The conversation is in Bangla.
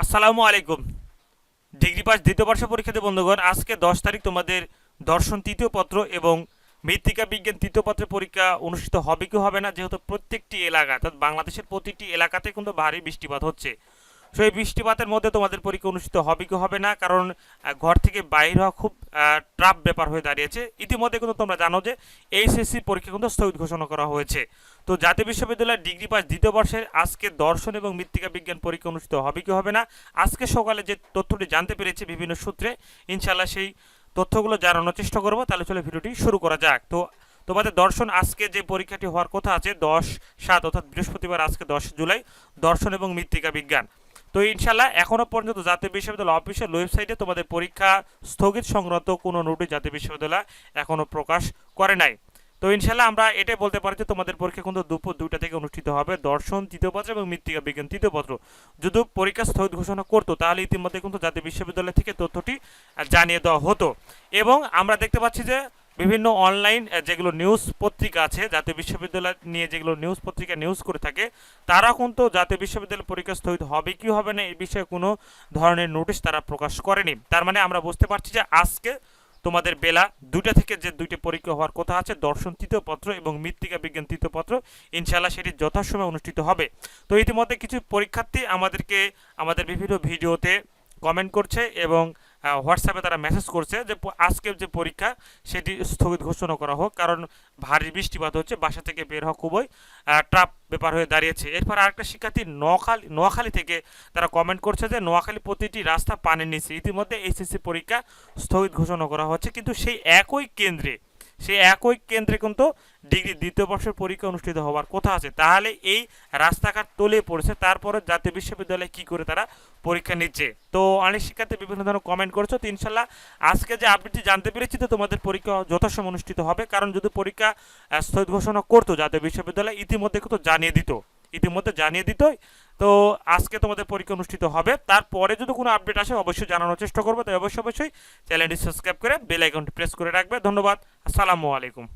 আসসালামু আলাইকুম। ডিগ্রি পাস দ্বিতীয় বর্ষ পরীক্ষাতে বন্ধুগণ, আজকে দশ তারিখ তোমাদের দর্শন তৃতীয় পত্র এবং মৃত্তিকা বিজ্ঞান তৃতীয় পত্রের পরীক্ষা অনুষ্ঠিত হবে কি হবে না, যেহেতু প্রত্যেকটি এলাকা, অর্থাৎ বাংলাদেশের প্রতিটি এলাকাতে কিন্তু ভারী বৃষ্টিপাত হচ্ছে। সো এই বৃষ্টিপাতের মধ্যে তোমাদের পরীক্ষা অনুষ্ঠিত হবে কি হবে না? কারণ ঘর থেকে বাইর হওয়া খুব ট্রাপ ব্যাপার হয়ে দাঁড়িয়েছে। ইতিমধ্যে কিন্তু তোমরা জানো যে এইচএসসি পরীক্ষা কিন্তু স্থগিত ঘোষণা করা হয়েছে। তো জাতীয় বিশ্ববিদ্যালয়ের ডিগ্রি পাস দ্বিতীয় বর্ষের আজকে দর্শন এবং মৃত্তিকা বিজ্ঞান পরীক্ষা অনুষ্ঠিত হবে কি হবে না? আজকে সকালে যে তথ্যটি জানতে পেরেছি বিভিন্ন সূত্রে ইনশাল্লাহ সেই তথ্যগুলো জানানোর চেষ্টা করব। তাহলে চলে ভিডিওটি শুরু করা যাক। তো তোমাদের দর্শন আজকে যে পরীক্ষাটি হওয়ার কথা আছে, দশ সাত অর্থাৎ বৃহস্পতিবার আজকে দশ জুলাই, দর্শন এবং মৃত্তিকা বিজ্ঞান। তো ইনশাল্লাহ এখনও পর্যন্ত জাতীয় বিশ্ববিদ্যালয় অফিসিয়াল ওয়েবসাইটে তোমাদের পরীক্ষা স্থগিত সংক্রান্ত কোনো নোটিশ জাতীয় বিশ্ববিদ্যালয় এখনও প্রকাশ করে নাই। তো ইনশাল্লাহ আমরা এটাই বলতে পারি যে তোমাদের পরীক্ষা কিন্তু দুপুর দুইটা থেকে অনুষ্ঠিত হবে। দর্শন তৃতীয় পত্র এবং মৃত্তিকা বিজ্ঞান তৃতীয় পত্র। যদি পরীক্ষা স্থগিত ঘোষণা করতো, তাহলে ইতিমধ্যে কিন্তু জাতীয় বিশ্ববিদ্যালয় থেকে তথ্যটি জানিয়ে দেওয়া হতো। এবং আমরা দেখতে পাচ্ছি যে বিভিন্ন অনলাইন যেগুলো নিউজ পত্রিকা আছে, জাতীয় বিশ্ববিদ্যালয় নিয়ে যেগুলো নিউজ পত্রিকা নিউজ করে থাকে, তারা কিন্তু জাতীয় বিশ্ববিদ্যালয় পরীক্ষা স্থগিত হবে কি হবে না, এই বিষয়ে কোনো ধরনের নোটিশ তারা প্রকাশ করেনি। তার মানে আমরা বুঝতে পারছি যে আজকে তোমাদের বেলা দুইটা থেকে যে দুইটি পরীক্ষা হওয়ার কথা আছে, দর্শন তৃতীয় পত্র এবং মৃত্তিকা বিজ্ঞান তৃতীয় পত্র ইনশাল্লাহ সেটি যথাসময়ে অনুষ্ঠিত হবে। তো ইতিমধ্যে কিছু পরীক্ষার্থী আমাদেরকে, আমাদের বিভিন্ন ভিডিওতে কমেন্ট করছে এবং হোয়াটসঅ্যাপে তারা মেসেজ করছে যে আজকে আজকের যে পরীক্ষা, সেটি স্থগিত ঘোষণা করা হোক, কারণ ভারী বৃষ্টিপাত হচ্ছে, বাসা থেকে বের হওয়া খুবই ট্রাপ ব্যাপার হয়ে দাঁড়িয়েছে। এরপর আরেকটা শিক্ষার্থী নোয়াখালী নোয়াখালী থেকে তারা কমেন্ট করছে যে, নোয়াখালী প্রতিটি রাস্তা পানির নিচে ইতিমধ্যে এইচএসসি পরীক্ষা স্থগিত ঘোষণা করা হচ্ছে, কিন্তু সেই একই কেন্দ্রে সেই একই কেন্দ্রে কিন্তু ডিগ্রি দ্বিতীয় বর্ষের পরীক্ষা অনুষ্ঠিত হওয়ার কথা আছে। তাহলে এই রাস্তাঘাট তলিয়ে পড়েছে, তারপরে জাতীয় বিশ্ববিদ্যালয়ে কি করে তারা পরীক্ষা নিচ্ছে? তো অনেক শিক্ষার্থী বিভিন্ন ধরনের কমেন্ট করছ, তো ইনশাল্লাহ আজকে যে আপডেটটি জানতে পেরেছি, তো তোমাদের পরীক্ষা যথাসময় অনুষ্ঠিত হবে। কারণ যদি পরীক্ষা স্থগিত ঘোষণা করতো জাতীয় বিশ্ববিদ্যালয়, ইতিমধ্যে কিন্তু জানিয়ে দিত। ইতিমধ্যে জানিয়ে দিতই। তো আজকে তোমাদের পরীক্ষা অনুষ্ঠিত হবে। তারপরে যদি কোনো আপডেট আসে, অবশ্যই জানানোর চেষ্টা করবে। তাই অবশ্যই অবশ্যই চ্যানেলটি সাবস্ক্রাইব করে বেল আইকনটি প্রেস করে রাখবে। ধন্যবাদ। আসসালামু আলাইকুম।